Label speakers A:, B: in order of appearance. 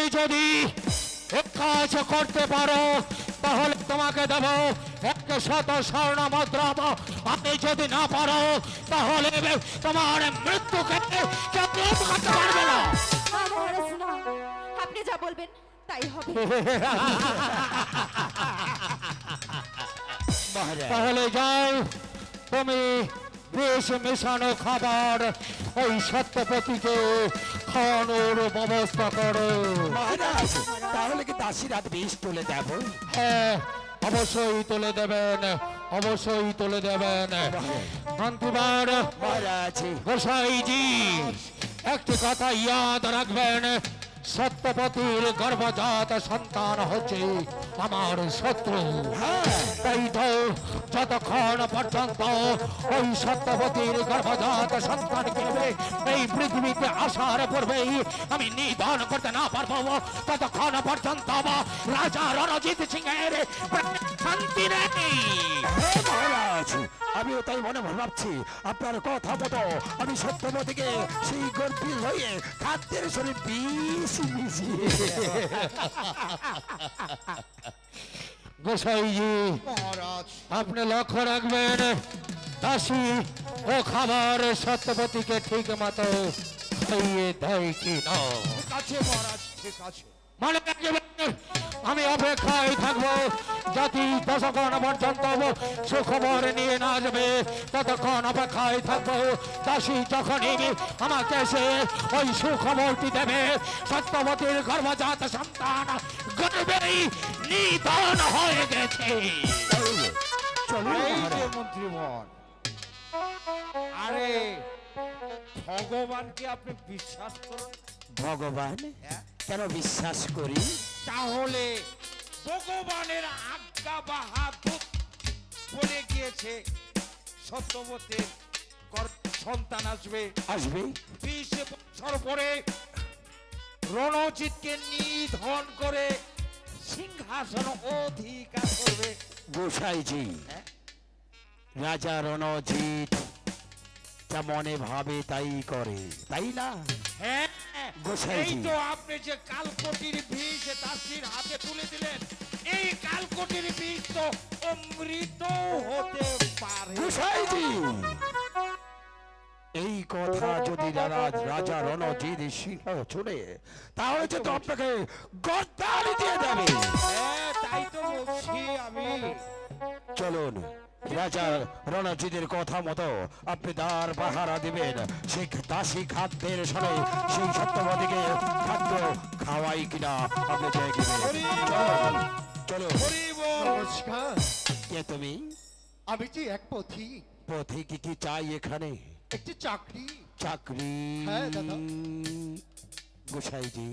A: তুমি যদি এক কাজ করতে পারো তাহলে তোমাকে দেব এক শত স্বর্ণ মুদ্রা আপনি যদি না পারো তাহলে তোমার মৃত্যুকে কেউ করতে পারবে না।
B: আপনি যা বলবেন তাই হবে।
A: তাহলে যাও তুমি বেশ মেশানো খাবার। ওই সত্যপতিকে খাওয়ানোর ব্যবস্থা করো।
C: মহারাজ তাহলে কি দাসী রাত বিষ তুলে দেব?
A: হ্যাঁ অবশ্যই তুলে দেবেন অবশ্যই তুলে দেবেন। মন্ত্রীবার
C: মহারাজ।
A: গোসাইজি একটি কথা ইয়াদ রাখবেন। সত্যপতির গর্ভজাত সন্তান হচ্ছে আমার শত্রু।
C: হ্যাঁ।
A: তাই তো যতক্ষণ পর্যন্ত ওই সত্যবতীর গর্ভজাত সন্তানকে এই পৃথিবীতে আসার পূর্বেই আমি নিধন করতে না পারব। ততক্ষণ পর্যন্ত আমার রাজা রণজিৎ সিংহের প্রাণে শান্তি নেই।
C: আমিও তাই মনে ভাবছি আপনার কথা মতো আমি সত্যবতীকে সেই গর্ভী হয়ে খাদ্যের শরীর বিষ মিশিয়ে
A: গোসাইজি আপনি লক্ষ্য রাখবেন দাসী ও খাবার সত্যবতীকে ঠিক মতো খাইয়ে দেয় কি না?
D: ঠিক আছে মহারাজ ঠিক আছে।
A: মানে একেবারে আমি অপেক্ষায় থাকব। জাতি দশক্ষণ পর্যন্ত সুখবর নিয়ে না যাবে ততক্ষণ অপেক্ষায় থাকব। দাসী যখনই আমাকে এসে ওই সুখবরটি দেবে সত্যবতীর গর্ভজাত সন্তান গর্বেই নিধন হয়ে গেছে।
D: মন্ত্রীবর আরে ভগবানকে আপনি বিশ্বাস করুন?
C: ভগবান
D: হ্যাঁ?
C: কেন বিশ্বাস করি
D: তাহলে ভগবানের আজ্ঞা বা হাত বলে গিয়েছে সত্যবতের সন্তান আসবে
C: আসবে
D: বিশ বছর পরে রণজিৎকে নিধন করে সিংহাসন অধিকার করবে
C: গোসাইজি
D: হ্যাঁ?
C: রাজা রণজিৎ যা মনে ভাবে তাই করে তাই না
D: হ্যাঁ। এই তো আপনি যে কালকটির বীজ দাসির হাতে তুলে দিলেন এই কালকটির বীজ তো অমৃত হতে পারে।
C: এই কথা যদি রাজা রাজা রণজিৎ সিংহ শুনে তাহলে তো আপনাকে গদ্দারি দিয়ে দেবে
D: হ্যাঁ তাই তো বলছি আমি।
C: চলুন। রাজা রণজিতের কথা মতো আপনি দ্বার পাহারা দিবেন। সেই দাসী খাদ্যের সনে সেই সত্যবতীকে খাদ্য খাওয়াই কিনা আপনি
E: নমস্কার।
C: কে তুমি?
E: আমি যে এক পথি।
C: পথে কি কি চাই এখানে?
E: একটি চাকরি।
C: চাকরি।
E: হ্যাঁ, দাদা।
C: গোসাইজি।